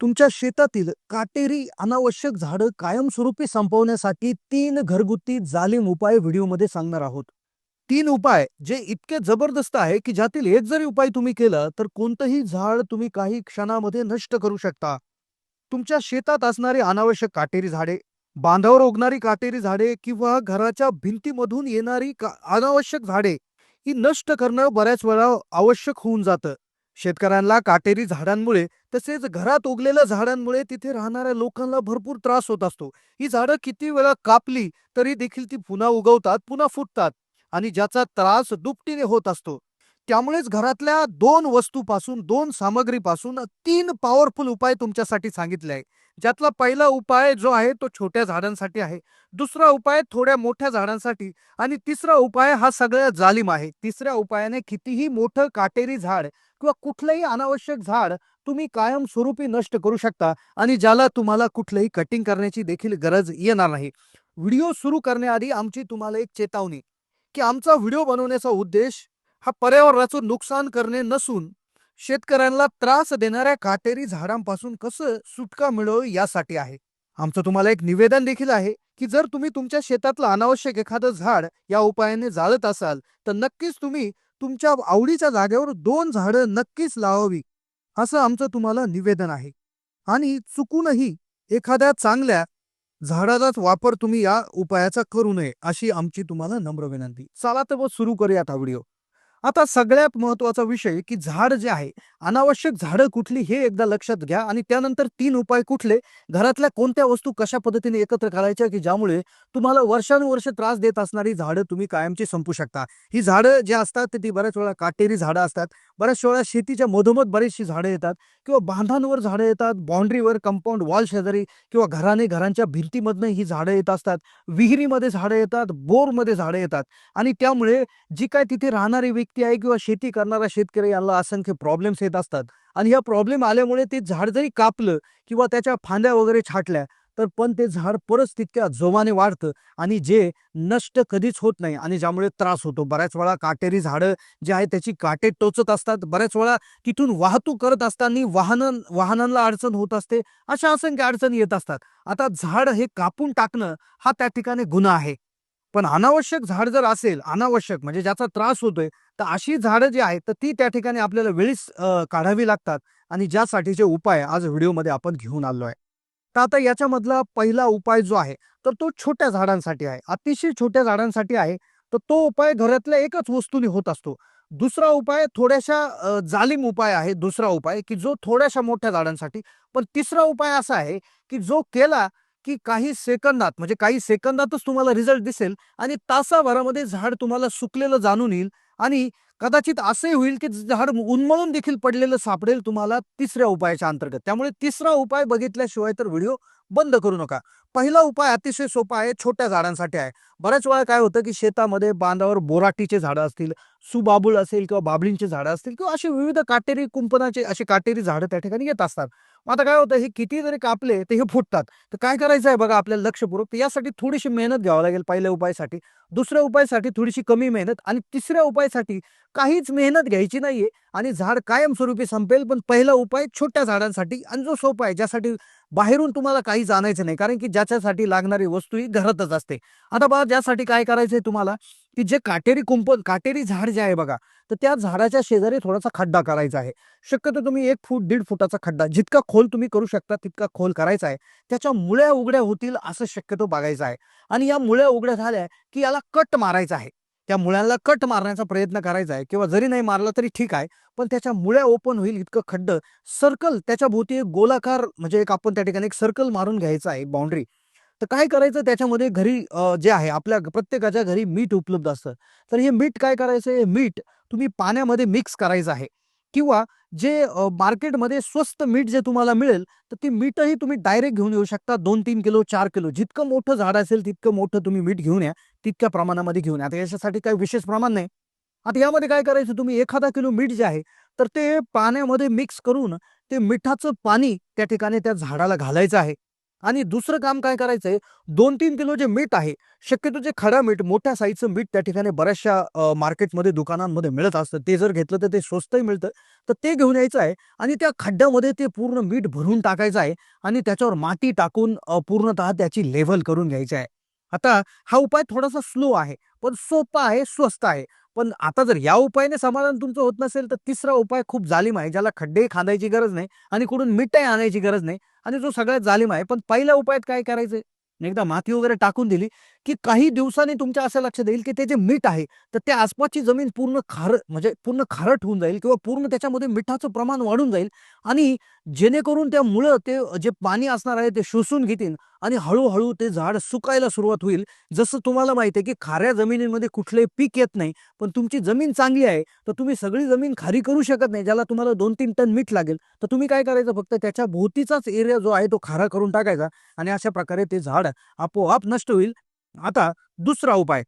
तुमच्या शेतातील काटेरी अनावश्यक झाडं कायमस्वरूपी संपवण्यासाठी तीन घरगुती जालीम उपाय व्हिडिओमध्ये सांगणार आहोत. तीन उपाय जे इतके जबरदस्त आहे की ज्यातील एक जरी उपाय तुम्ही केला तर कोणतंही झाड तुम्ही काही क्षणामध्ये नष्ट करू शकता. तुमच्या शेतात असणारी अनावश्यक काटेरी झाडे बांधावर उगणारी काटेरी झाडे किंवा घराच्या भिंतीमधून येणारी का- अनावश्यक झाडे ही नष्ट करणं बऱ्याच वेळा आवश्यक होऊन जातं. शेतकऱ्यांना काटेरी झाडांमुळे तसेच घरात उगलेल्या झाडांमुळे तिथे राहणाऱ्या लोकांना भरपूर त्रास होत असतो. ही झाडं किती वेळा कापली तरी देखील ती पुन्हा उगवतात पुन्हा फुटतात आणि ज्याचा त्रास दुपटीने होत असतो. त्यामुळेच घरातल्या दोन वस्तूपासून दोन सामग्रीपासून तीन पॉवरफुल उपाय तुमच्यासाठी सांगितले आहे ज्यातला पहिला उपाय जो आहे तो छोट्या झाडांसाठी आहे. दुसरा उपाय थोड्या मोठ्या झाडांसाठी आणि तिसरा उपाय हा सगळ्या जालिम आहे. तिसऱ्या उपायाने कितीही मोठं काटेरी झाड किंवा कुठलंही अनावश्यक झाड तुम्ही कायमस्वरूपी नष्ट करू शकता आणि ज्याला तुम्हाला कुठलंही कटिंग करण्याची देखील गरज येणार नाही. व्हिडिओ सुरू करण्याआधी आमची तुम्हाला एक चेतावणी की आमचा व्हिडिओ बनवण्याचा उद्देश हा पर्यावरणाचं नुकसान करणे नसून शेतकऱ्यांना त्रास देणाऱ्या काटेरी झाडांपासून कसं सुटका मिळव यासाठी आहे. आमचं तुम्हाला एक निवेदन देखील आहे की जर तुम्ही तुमच्या शेतातलं अनावश्यक एखादं झाड या उपायाने जाळत असाल तर नक्कीच तुम्ही तुमच्या आवडीच्या जागेवर दोन झाडं नक्कीच लावावी असं आमचं तुम्हाला निवेदन आहे. आणि चुकूनही एखाद्या चांगल्या झाडाचाच वापर तुम्ही या उपायाचा करू नये अशी आमची तुम्हाला नम्र विनंती. चला तर मग सुरू करूयात हा व्हिडिओ. आता सगळ्यात महत्त्वाचा विषय की झाड जे आहे अनावश्यक झाडं कुठली हे एकदा लक्षात घ्या आणि त्यानंतर तीन उपाय कुठले घरातल्या कोणत्या वस्तू कशा पद्धतीने एकत्र करायच्या की ज्यामुळे तुम्हाला वर्षानुवर्ष त्रास देत असणारी झाडं तुम्ही कायमची संपू शकता. ही झाडं जे असतात ती बऱ्याच वेळा काटेरी झाडं असतात बऱ्याच वेळा शेतीच्या मधोमध बरीचशी झाडं येतात किंवा बांधांवर झाडं येतात बाउंड्रीवर कंपाऊंड वॉल शेजारी किंवा घराने घरांच्या भिंतीमधनं ही झाडं येत असतात विहिरीमध्ये झाडं येतात बोरमध्ये झाडं येतात आणि त्यामुळे जी काय तिथे राहणारी व्यक्ती आहे किंवा शेती करणारा शेतकरी यांना असंख्य प्रॉब्लेम्स येत असतात. आणि या प्रॉब्लेम आल्यामुळे ते झाड जरी कापलं किंवा त्याच्या फांद्या वगैरे छाटल्या तर पण ते झाड परत तितक्या जोमाने वाढतं आणि जे नष्ट कधीच होत नाही आणि ज्यामुळे त्रास होतो. बऱ्याच वेळा काटेरी झाडं जे आहे त्याची काटे टोचत असतात. बऱ्याच वेळा तिथून वाहतूक करत असताना वाहन वाहनांना अडचण होत असते. अशा असंख्य अडचणी येत असतात. आता झाड हे कापून टाकणं हा त्या ठिकाणी गुन्हा आहे. पण अनावश्यक झाड जर असेल अनावश्यक म्हणजे ज्याचा त्रास होतोय तर अशी झाडं जी आहेत तर ती त्या ठिकाणी आपल्याला वेळीच काढावी लागतात. आणि ज्यासाठीचे उपाय आज व्हिडिओमध्ये आपण घेऊन आलो आहे. तर आता याच्यामधला पहिला उपाय जो आहे तर तो छोट्या झाडांसाठी आहे. अतिशय छोट्या झाडांसाठी आहे तर तो उपाय घरातल्या एकच वस्तूने होत असतो. दुसरा उपाय थोड्याशा जालिम उपाय आहे दुसरा उपाय की जो थोड्याशा मोठ्या झाडांसाठी. पण तिसरा उपाय असा आहे की जो केला की काही सेकंदात म्हणजे काही सेकंदातच तुम्हाला रिझल्ट दिसेल आणि तासाभरामध्ये झाड तुम्हाला सुकलेलं जाणून येईल आणि कदाचित असंही होईल की झाड उन्मळून देखील पडलेलं सापडेल तुम्हाला तिसऱ्या उपायाच्या अंतर्गत. त्यामुळे तिसरा उपाय बघितल्याशिवाय तर व्हिडिओ बंद करू नका. पहिला उपाय अतिशय सोपा आहे छोट्या झाडांसाठी आहे. बऱ्याच वेळा काय होतं की शेतामध्ये बांधावर बोराटीचे झाडं असतील सुबाबूळ असेल किंवा बाबळींचे झाडं असतील किंवा अशी विविध काटेरी कुंपणाचे असे काटेरी झाडं त्या ठिकाणी येत असतात. मग आता काय होतं हे किती जरी कापले तर हे फुटतात. तर काय करायचं आहे बघा आपल्याला लक्षपूर्वक यासाठी थोडीशी मेहनत घ्यावं लागेल पहिल्या उपायासाठी. दुसऱ्या उपायासाठी थोडीशी कमी मेहनत आणि तिसऱ्या उपायासाठी काहीच मेहनत घ्यायची नाहीये आणि झाड कायमस्वरूपी संपेल पण पहिला उपाय छोट्या झाडांसाठी आणि जो सोपा आहे ज्यासाठी बाहेरून तुम्हाला काही जाणायचं नाही. कारण की ज्याच्यासाठी लागणारी वस्तू ही घरातच असते. आता बघा ज्यासाठी काय करायचंय तुम्हाला की जे काटेरी कुंपण काटेरी झाड जे आहे बघा तर त्या झाडाच्या शेजारी थोडासा खड्डा करायचा आहे. शक्यतो तुम्ही एक फूट दीड फुटाचा खड्डा जितका खोल तुम्ही करू शकता तितका खोल करायचा आहे. त्याच्या मुळ्या उघड्या होतील असं शक्यतो बघायचं आहे. आणि या मुळ्या उघड्या झाल्या की याला कट मारायचा आहे. त्या मुळ्यांना कट मारण्याचा प्रयत्न करायचा आहे. किंवा जरी नाही मारला तरी ठीक आहे. पण त्याच्या मुळ्या ओपन होईल इतकं खड्ड. सर्कल त्याच्या भोवती एक गोलाकार म्हणजे एक आपण त्या ठिकाणी एक सर्कल मारून घ्यायचा आहे बाउंड्री तर काय करायचं? त्याच्यामध्ये घरी जे आहे आपल्या प्रत्येकाच्या घरी मीठ उपलब्ध असतं. तर हे मीठ काय करायचं? हे मीठ तुम्ही पाण्यामध्ये मिक्स करायचं आहे. किंवा जे मार्केटमध्ये स्वस्त मीठ जे तुम्हाला मिळेल तर ते मीठही तुम्ही डायरेक्ट घेऊन येऊ शकता. दोन तीन किलो चार किलो. जितकं मोठं झाड असेल तितकं मोठं तुम्ही मीठ घेऊन या. तितक्या प्रमाणामध्ये घेऊन या. आता याच्यासाठी काही विशेष प्रमाण नाही. आता यामध्ये काय करायचं? तुम्ही एखादा किलो मीठ जे आहे तर ते पाण्यामध्ये मिक्स करून ते मिठाचं पाणी त्या ठिकाणी त्या झाडाला घालायचं आहे. आणि दुसरं काम काय करायचंय? दोन तीन किलो जे मीठ आहे शक्यतो जे खडा मीठ मोठ्या साईजचं मीठ त्या ठिकाणी बऱ्याचशा मार्केटमध्ये दुकानांमध्ये मिळत असतं. ते जर घेतलं तर ते स्वस्तही मिळतं. तर ते घेऊन यायचं आहे आणि त्या खड्ड्यामध्ये ते पूर्ण मीठ भरून टाकायचं आहे आणि त्याच्यावर माती टाकून पूर्णतः त्याची लेव्हल करून घ्यायची आहे. आता हा उपाय थोडासा स्लो आहे पण सोपा आहे स्वस्त आहे. पण आता जर या उपायाने समाधान तुमचं होत नसेल तर तिसरा उपाय खूप जालिम आहे ज्याला खड्डे खांदायची गरज नाही आणि कुठून मिठाई आणायची गरज नाही आणि जो सगळ्यात जालिम आहे. पण पहिल्या उपायात काय करायचं? एकदा माती वगैरे टाकून दिली की काही दिवसांनी तुमच्या असं लक्षात येईल की ते जे मीठ आहे तर त्या आसपासची जमीन पूर्ण खार म्हणजे पूर्ण खारट होऊन जाईल किंवा पूर्ण त्याच्यामध्ये मिठाचं प्रमाण वाढून जाईल आणि जेणेकरून त्या मुळं ते जे पाणी असणार आहे ते शोषून घेतील आणि हळूहळू ते झाड सुकायला सुरुवात होईल. जसं तुम्हाला माहिती आहे की खाऱ्या जमिनीमध्ये कुठलंही पीक येत नाही पण तुमची जमीन चांगली आहे तर तुम्ही सगळी जमीन खारी करू शकत नाही ज्याला तुम्हाला दोन तीन टन मीठ लागेल. तर तुम्ही काय करायचं फक्त त्याच्या भोवतीचाच एरिया जो आहे तो खारा करून टाकायचा आणि अशा प्रकारे ते झाड आपोआप नष्ट होईल. आता दुसरा उपाय.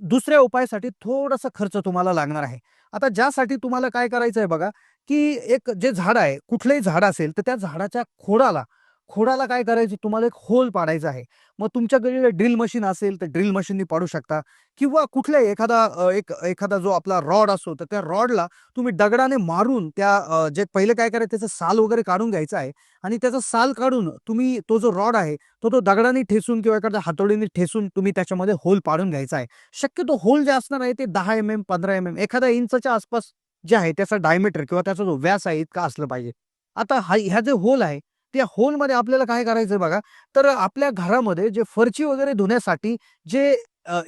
दुसऱ्या उपायासाठी थोडासा खर्च तुम्हाला लागणार आहे. आता ज्यासाठी तुम्हाला काय करायचं आहे बघा की एक जे झाड आहे कुठलंही झाड असेल तर त्या झाडाच्या खोडाला खोडाला काय करायचं? तुम्हाला एक होल पाडायचा आहे. मग तुमच्याकडे ड्रिल मशीन असेल तर ड्रिल मशीननी पाडू शकता. किंवा कुठल्याही एखादा एक एखादा जो आपला रॉड असतो तर त्या रॉडला तुम्ही दगडाने मारून त्या जे पहिले काय करायचं त्याचं साल वगैरे काढून घ्यायचं आहे. आणि त्याचा साल काढून तुम्ही तो जो रॉड आहे तो तो दगडाने ठेसून किंवा एखाद्या हातोडीने ठेसून तुम्ही त्याच्यामध्ये होल पाडून घ्यायचा आहे. शक्यतो होल जे असणार आहे ते दहा एम एम पंधरा एम एम एखाद्या इंचच्या आसपास जे आहे त्याचा डायमीटर किंवा त्याचा जो व्यास आहे इतका असलं पाहिजे. आता हा ह्या जे होल आहे त्या होलमध्ये आपल्याला काय करायचं आहे बघा तर आपल्या घरामध्ये जे फरची वगैरे धुण्यासाठी जे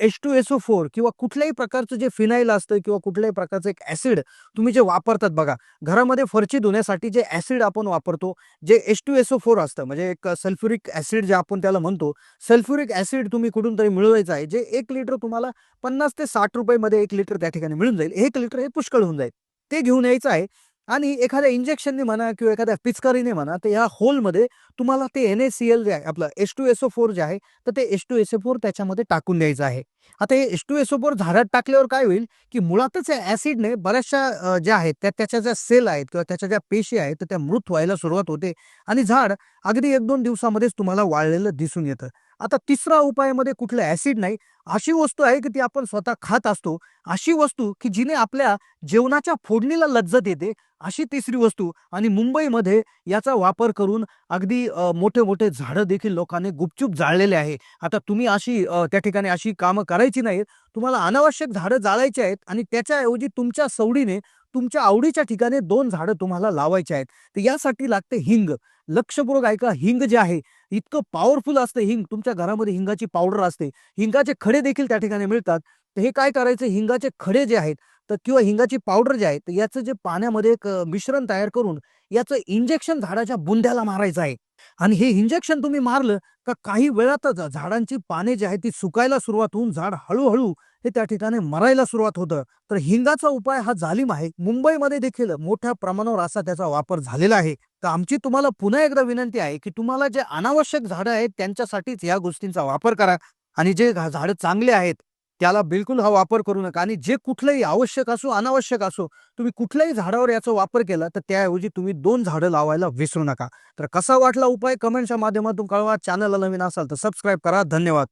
H two S O four किंवा कुठल्याही प्रकारचं जे फिनाईल असतं किंवा कुठल्याही प्रकारचं एक ऍसिड तुम्ही जे वापरतात बघा घरामध्ये फरची धुण्यासाठी जे ऍसिड आपण वापरतो जे H two S O four असतं म्हणजे एक सल्फ्युरिक ऍसिड जे आपण त्याला म्हणतो सल्फ्युरिक ऍसिड तुम्ही कुठून तरी मिळवायचं आहे जे एक लिटर तुम्हाला पन्नास ते साठ रुपयामध्ये एक लिटर त्या ठिकाणी मिळून जाईल एक लिटर हे पुष्कळ होऊन जाईल. ते घेऊन यायचं आहे आणि एखाद्या इंजेक्शनने म्हणा किंवा एखाद्या पिचकारीने म्हणा तर या होलमध्ये तुम्हाला ते एन एस सी एल जे आहे आपलं S two S O four जे आहे तर ते S two S O four त्याच्यामध्ये टाकून द्यायचं आहे. आता हे S two S O four झाडात टाकल्यावर काय होईल की मुळातच या ऍसिडने बऱ्याचशा ज्या आहेत त्या त्याच्या ज्या सेल आहेत किंवा त्याच्या ज्या पेशी आहेत तर त्या मृत व्हायला सुरुवात होते आणि झाड अगदी एक दोन दिवसामध्येच तुम्हाला वाळलेलं दिसून येतं. आता तिसरा उपायामध्ये कुठलं ऍसिड नाही अशी वस्तू आहे की ती आपण स्वतः खात असतो अशी वस्तू की जिने आपल्या जेवणाच्या फोडणीला लज्जत येते अशी तिसरी वस्तू. आणि मुंबईमध्ये याचा वापर करून अगदी मोठे मोठे झाडं देखील लोकांनी गुपचूप जाळलेले आहे. आता तुम्ही अशी त्या ठिकाणी अशी कामं करायची नाहीत. तुम्हाला अनावश्यक झाडं जाळायची आहेत आणि त्याच्याऐवजी तुमच्या सवडीने तुमच्या आवडीच्या ठिकाणी दोन झाडं तुम्हाला लावायची आहेत. तर यासाठी लागते हिंग. लक्षपूर्वक ऐका हिंग जे आहे इतकं पॉवरफुल असतं हिंग. तुमच्या घरामध्ये हिंगाची पावडर असते. हिंगाचे खडे देखील त्या ठिकाणी मिळतात. तर हे काय करायचं? हिंगाचे खडे जे आहेत तर किंवा हिंगाची पावडर जे आहे तर याचं जे पाण्यामध्ये एक मिश्रण तयार करून याचं इंजेक्शन झाडाच्या बुंद्याला मारायचं आहे. आणि हे इंजेक्शन तुम्ही मारलं का काही वेळातच झाडांची पाने जी आहेत ती सुकायला सुरुवात होऊन झाड हळूहळू हे त्या ठिकाणी मरायला सुरुवात होतं. तर हिंगाचा उपाय हा जालिम आहे. मुंबईमध्ये देखील मोठ्या प्रमाणावर असा त्याचा वापर झालेला आहे. तर आमची तुम्हाला पुन्हा एकदा विनंती आहे की तुम्हाला जे अनावश्यक झाडं आहेत त्यांच्यासाठीच या गोष्टींचा वापर करा आणि जे झाडं चांगले आहेत त्याला बिलकुल हा वापर करू नका. आणि जे कुठलंही आवश्यक असो अनावश्यक असो तुम्ही कुठल्याही झाडावर याचा वापर केला तर त्याऐवजी तुम्ही दोन झाडं लावायला विसरू नका. तर कसा वाटला उपाय? कमेंटच्या माध्यमातून कळवा. चॅनलला नवीन असाल तर सबस्क्राईब करा. धन्यवाद.